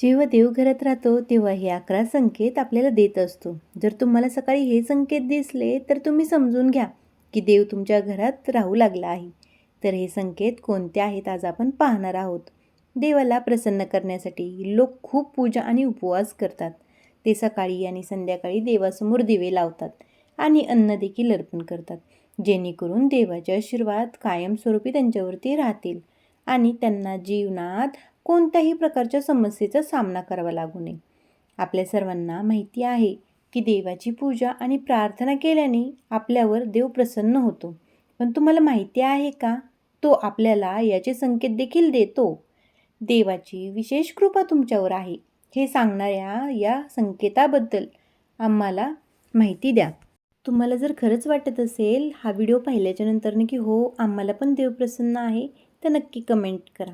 जेव्हा देव घरात राहतो तेव्हा हे अकरा संकेत आपल्याला देत असतो. जर तुम्हाला सकाळी हे संकेत दिसले तर तुम्ही समजून घ्या की देव तुमच्या घरात राहू लागला आहे. तर हे संकेत कोणते आहेत आज आपण पाहणार आहोत. देवाला प्रसन्न करण्यासाठी लोक खूप पूजा आणि उपवास करतात. ते सकाळी आणि संध्याकाळी देवासमोर दिवे लावतात आणि अन्न देखील अर्पण करतात जेणेकरून देवाचे आशीर्वाद कायमस्वरूपी त्यांच्यावरती राहतील आणि त्यांना जीवनात कोणत्याही प्रकारच्या समस्येचा सामना करावा लागू नये. आपल्या सर्वांना माहिती आहे की देवाची पूजा आणि प्रार्थना केल्याने आपल्यावर देव प्रसन्न होतो. पण तुम्हाला माहिती आहे का? तो आपल्याला याचे संकेत देखील देतो. देवाची विशेष कृपा तुमच्यावर आहे. हे सांगणाऱ्या या संकेताबद्दल आम्हाला माहिती द्या. तुम्हाला जर खरंच वाटत असेल हा व्हिडिओ पाहिल्याच्या नंतर की हो आम्हाला पण देव प्रसन्न आहे तर नक्की कमेंट करा.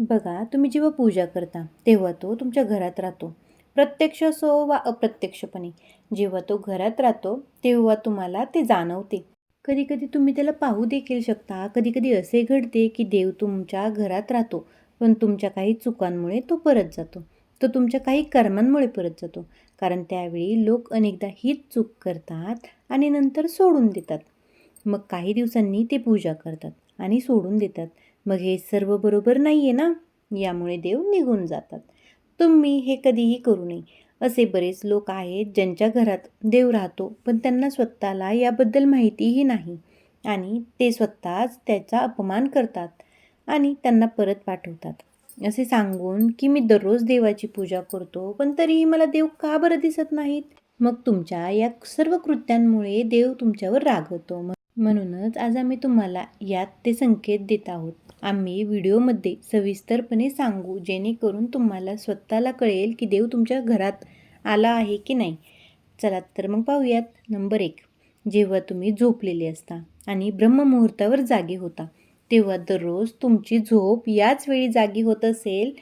बघा तुम्ही जेव्हा पूजा करता तेव्हा तो तुमच्या घरात राहतो. प्रत्यक्ष असो वा अप्रत्यक्षपणे. जेव्हा तो घरात राहतो तेव्हा तुम्हाला ते जाणवते. कधी कधी तुम्ही त्याला पाहू देखील शकता. कधी कधी असे घडते की देव तुमच्या घरात राहतो पण तुमच्या काही चुकांमुळे तो परत जातो. तो तुमच्या काही कर्मांमुळे परत जातो. कारण त्यावेळी लोक अनेकदा हीच चूक करतात आणि नंतर सोडून देतात. मग काही दिवसांनी ते पूजा करतात आणि सोडून देतात. मग हे सर्व बरोबर नाही आहे ना? यामुळे देव निघून जातात. तुम्ही हे कधीही करू नये. असे बरेच लोक आहेत ज्यांच्या घरात देव राहतो पण त्यांना स्वतःला याबद्दल माहितीही नाही. आणि ते स्वतःच त्याचा अपमान करतात आणि त्यांना परत पाठवतात. असे सांगून की मी दररोज देवाची पूजा करतो पण तरीही मला देव का बरं दिसत नाहीत? मग तुमच्या या सर्व कृत्यांमुळे देव तुमच्यावर रागवतो. मग म्हणूनच आज आम्ही तुम्हाला यात ते संकेत देत आहोत. आम्ही व्हिडिओमध्ये सविस्तरपणे सांगू जेणेकरून तुम्हाला स्वतःला कळेल की देव तुमच्या घरात आला आहे की नाही. चला तर मग पाहूयात. नंबर एक. जेव्हा तुम्ही झोपलेले असता आणि ब्रह्ममुहूर्तावर जागे होता तेव्हा दररोज तुमची झोप याच वेळी जागी होत असेल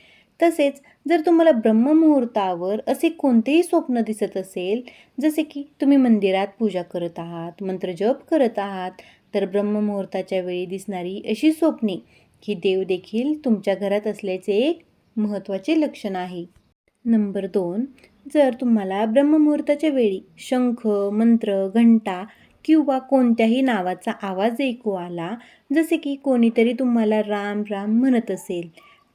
तसेच जर तुम्हाला ब्रह्ममुहूर्तावर असे कोणतेही स्वप्न दिसत असेल जसे की तुम्ही मंदिरात पूजा करत आहात मंत्रजप करत आहात तर ब्रह्ममुहूर्ताच्या वेळी दिसणारी अशी स्वप्ने ही देव देखील तुमच्या घरात असल्याचे एक महत्त्वाचे लक्षण आहे. नंबर दोन जर तुम्हाला ब्रह्ममुहूर्ताच्या वेळी शंख मंत्र घंटा किंवा कोणत्याही नावाचा आवाज ऐकू आला जसे की कोणीतरी तुम्हाला राम राम म्हणत असेल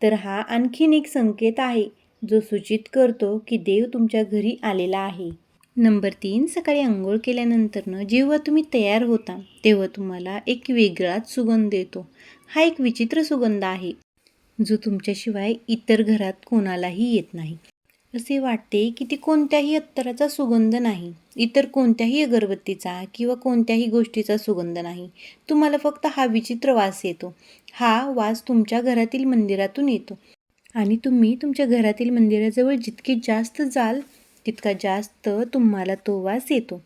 तर हा आणखीन एक संकेत आहे जो सूचित करतो की देव तुमच्या घरी आलेला आहे. नंबर तीन सकाळी आंघोळ केल्यानंतरनं जेव्हा तुम्ही तयार होता तेव्हा तुम्हाला एक वेगळाच सुगंध येतो. हा एक विचित्र सुगंध आहे जो तुमच्याशिवाय इतर घरात कोणालाही येत नाही. असे वाटते की ती कोणत्याही अत्तराचा सुगंध नाही. इतर कोणत्याही अगरबत्तीचा किंवा कोणत्याही गोष्टीचा सुगंध नाही. तुम्हाला फक्त हा विचित्र वास येतो. हा वास तुमच्या घरातील मंदिरातून येतो. आणि तुम्ही तुमच्या घरातील मंदिराजवळ जितके जास्त जाल तितका जास्त तुम्हाला तो वास येतो.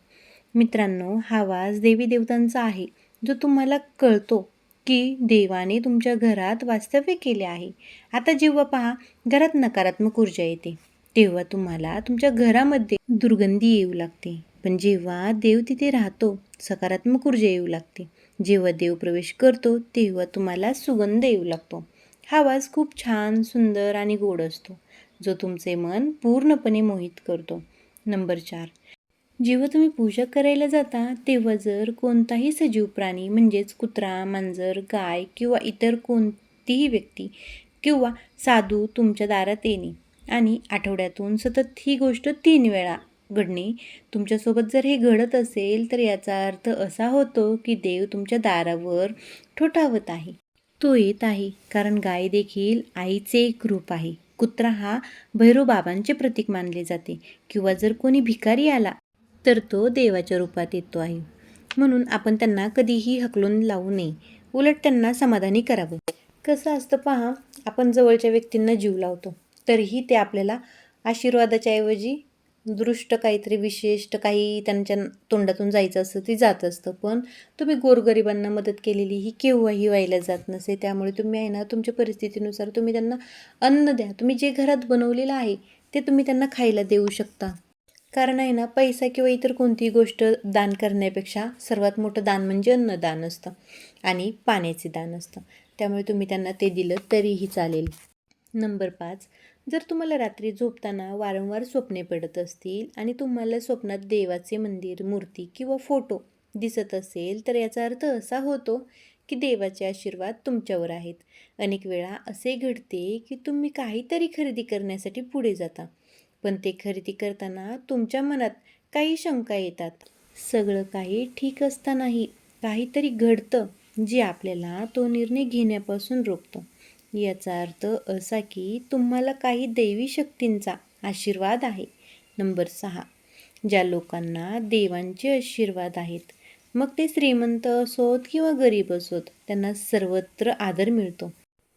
मित्रांनो हा वास देवी देवतांचा आहे. जो तुम्हाला कळतो की देवाने तुमच्या घरात वास्तव्य केले आहे. आता जेव्हा पहा घरात नकारात्मक ऊर्जा येते. तेव्हा तुम्हाला तुमच्या घरामध्ये दुर्गंधी येऊ लागते. पण जेव्हा देव तिथे राहतो सकारात्मक ऊर्जा येऊ लागते. जेव्हा देव प्रवेश करतो तेव्हा तुम्हाला सुगंध येऊ लागतो. हा वास खूप छान सुंदर आणि गोड असतो जो तुमचे मन पूर्णपणे मोहित करतो. नंबर चार. जेव्हा तुम्ही पूजा करायला जाता तेव्हा जर कोणताही सजीव प्राणी म्हणजेच कुत्रा मांजर गाय किंवा इतर कोणतीही व्यक्ती किंवा साधू तुमच्या दारात येणे आणि आठवड्यातून सतत ही गोष्ट तीन वेळा घडणे. तुमच्यासोबत जर हे घडत असेल तर याचा अर्थ असा होतो की देव तुमच्या दारावर ठोठावत आहे. तो येत आहे कारण गाय देखील आईचे एक रूप आहे. कुत्रा हा भैरोबाबांचे प्रतीक मानले जाते किंवा जर कोणी भिकारी आला तर तो देवाच्या रूपात येतो आहे. म्हणून आपण त्यांना कधीही हकलून लावू नये. उलट त्यांना समाधानी करावं. कसं असतं पहा आपण जवळच्या व्यक्तींना जीव लावतो. तरीही ते आपल्याला आशीर्वादाच्या ऐवजी दृष्ट काहीतरी विशिष्ट काही त्यांच्या तोंडातून जायचं असतं ते जात असतं. पण तुम्ही गोरगरिबांना मदत केलेली ही केव्हाही व्हायला जात नसे. त्यामुळे तुम्ही आहे ना तुमच्या परिस्थितीनुसार तुम्ही त्यांना अन्न द्या. तुम्ही जे घरात बनवलेलं आहे ते तुम्ही त्यांना खायला देऊ शकता. कारण आहे ना पैसा किंवा इतर कोणतीही गोष्ट दान करण्यापेक्षा सर्वात मोठं दान म्हणजे अन्नदान असतं आणि पाण्याचे दान असतं. त्यामुळे तुम्ही त्यांना ते दिलं तरीही चालेल. नंबर पाच जर तुम्हाला रात्री झोपताना वारंवार स्वप्ने पडत असतील आणि तुम्हाला स्वप्नात देवाचे मंदिर मूर्ती किंवा फोटो दिसत असेल तर याचा अर्थ असा होतो की देवाचे आशीर्वाद तुमच्यावर आहेत. अनेक वेळा असे घडते की तुम्ही काहीतरी खरेदी करण्यासाठी पुढे जाता पण ते खरेदी करताना तुमच्या मनात काही शंका येतात. सगळं काही ठीक असतानाही काहीतरी घडतं जे आपल्याला तो निर्णय घेण्यापासून रोखतं. याचा अर्थ असा की तुम्हाला काही दैवी शक्तींचा आशीर्वाद आहे. नंबर सहा. ज्या लोकांना देवांचे आशीर्वाद आहेत मग ते श्रीमंत असोत किंवा गरीब असोत त्यांना सर्वत्र आदर मिळतो.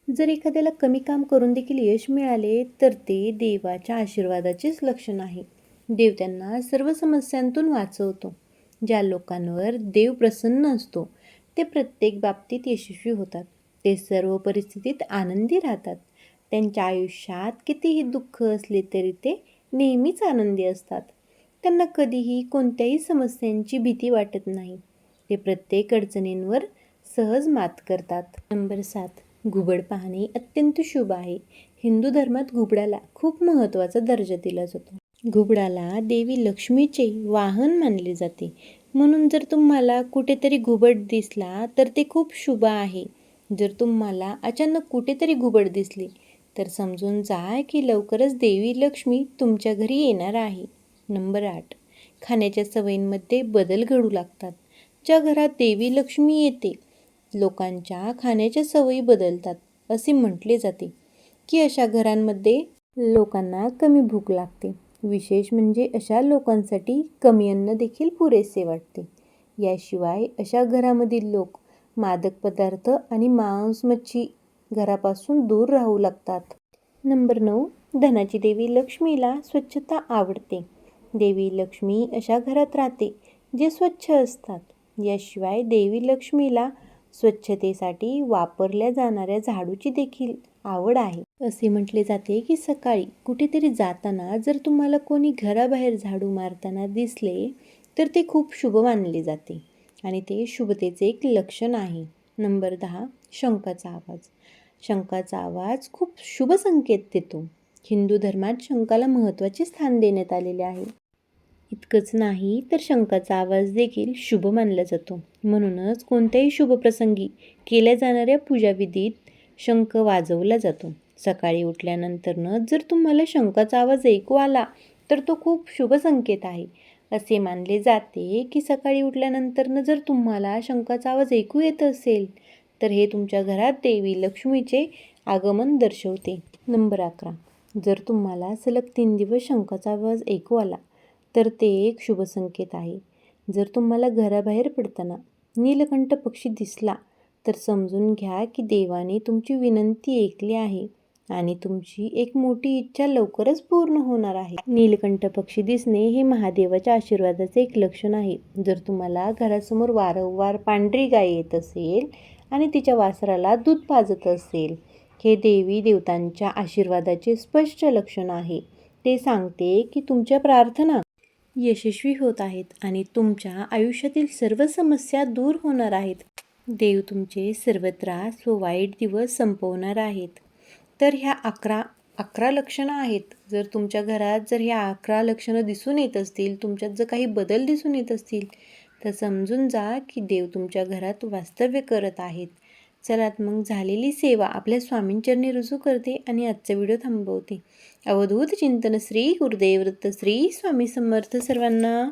जर एखाद्याला कमी काम करून देखील यश मिळाले तर ते देवाच्या आशीर्वादाचेच लक्षण आहे. देव त्यांना सर्व समस्यांतून वाचवतो. ज्या लोकांवर देव प्रसन्न असतो ते प्रत्येक बाबतीत यशस्वी होतात. ते सर्व परिस्थितीत आनंदी राहतात. त्यांच्या आयुष्यात कितीही दुःख असले तरी ते नेहमीच आनंदी असतात. त्यांना कधीही कोणत्याही समस्यांची भीती वाटत नाही. ते प्रत्येक अडचणींवर सहज मात करतात. नंबर सात. घुबड पाहणे अत्यंत शुभ आहे. हिंदू धर्मात घुबडाला खूप महत्त्वाचा दर्जा दिला जातो. घुबडाला देवी लक्ष्मीचे वाहन मानले जाते. म्हणून जर तुम्हाला कुठेतरी घुबड दिसला तर ते खूप शुभ आहे. जर तुम्हाला अचानक कुठेतरी घुबड दिसली तर समजून जा की लवकरच देवी लक्ष्मी तुमच्या घरी येणार आहे. नंबर आठ. खाण्याच्या सवयींमध्ये बदल घडू लागतात. ज्या घरात देवी लक्ष्मी येते लोकांच्या खाण्याच्या सवयी बदलतात असे म्हटले जाते. की अशा घरांमध्ये लोकांना कमी भूक लागते. विशेष म्हणजे अशा लोकांसाठी कमी अन्न देखील पुरेसे वाटते. याशिवाय अशा घरामधील लोक मादक पदार्थ आणि मांस मच्छी घरापासून दूर राहू लागतात. नंबर नऊ धनाची देवी लक्ष्मीला स्वच्छता आवडते. देवी लक्ष्मी अशा घरात राहते जे स्वच्छ असतात. याशिवाय देवी लक्ष्मीला स्वच्छतेसाठी वापरल्या जाणाऱ्या झाडूची देखील आवड आहे. असे म्हटले जाते की सकाळी कुठेतरी जाताना जर तुम्हाला कोणी घराबाहेर झाडू मारताना दिसले तर ते खूप शुभ मानले जाते. आणि ते शुभतेचे एक लक्षण आहे. नंबर दहा शंखाचा आवाज. शंखाचा आवाज खूप शुभ संकेत देतो. हिंदू धर्मात शंखाला महत्त्वाचे स्थान देण्यात आलेले आहे. इतकंच नाही तर शंखाचा आवाज देखील शुभ मानला जातो. म्हणूनच कोणत्याही शुभ प्रसंगी केल्या जाणाऱ्या पूजाविधीत शंख वाजवला जातो. सकाळी उठल्यानंतरनं जर तुम्हाला शंखाचा आवाज ऐकू आला तर तो खूप शुभ संकेत आहे. असे मानले जाते की सकाळी उठल्यानंतरनं जर तुम्हाला शंखाचा आवाज ऐकू येत असेल तर हे तुमच्या घरात देवी लक्ष्मीचे आगमन दर्शवते. नंबर अकरा. जर तुम्हाला सलग तीन दिवस शंखाचा आवाज ऐकू आला तर ते एक शुभ संकेत आहे. जर तुम्हाला घराबाहेर पडताना नीलकंठ पक्षी दिसला तर समजून घ्या की देवाने तुमची विनंती ऐकली आहे. आणि तुमची एक मोठी इच्छा लवकरच पूर्ण होणार आहे. नीलकंठ पक्षी दिसणे हे महादेवाच्या आशीर्वादाचे एक लक्षण आहे. जर तुम्हाला घरासमोर वारंवार पांढरी गाय येत असेल आणि तिच्या वासराला दूध पाजत असेल हे देवी देवतांच्या आशीर्वादाचे स्पष्ट लक्षण आहे. ते सांगते की तुमच्या प्रार्थना यशस्वी होत आहेत आणि तुमच्या आयुष्यातील सर्व समस्या दूर होणार आहेत. देव तुमचे सर्व त्रास व वाईट दिवस संपवणार आहेत. तर ह्या अकरा अकरा लक्षणं आहेत. जर तुमच्या घरात जर ह्या अकरा लक्षणं दिसून येत असतील तुमच्यात जर काही बदल दिसून येत असतील तर समजून जा की देव तुमच्या घरात वास्तव्य करत आहेत. चला मग झालेली सेवा आपल्या स्वामींचरणी रुजू करते आणि आजचा व्हिडिओ थांबवते. अवधूत चिंतन श्री गुरुदेव श्री स्वामी समर्थ सर्वांना.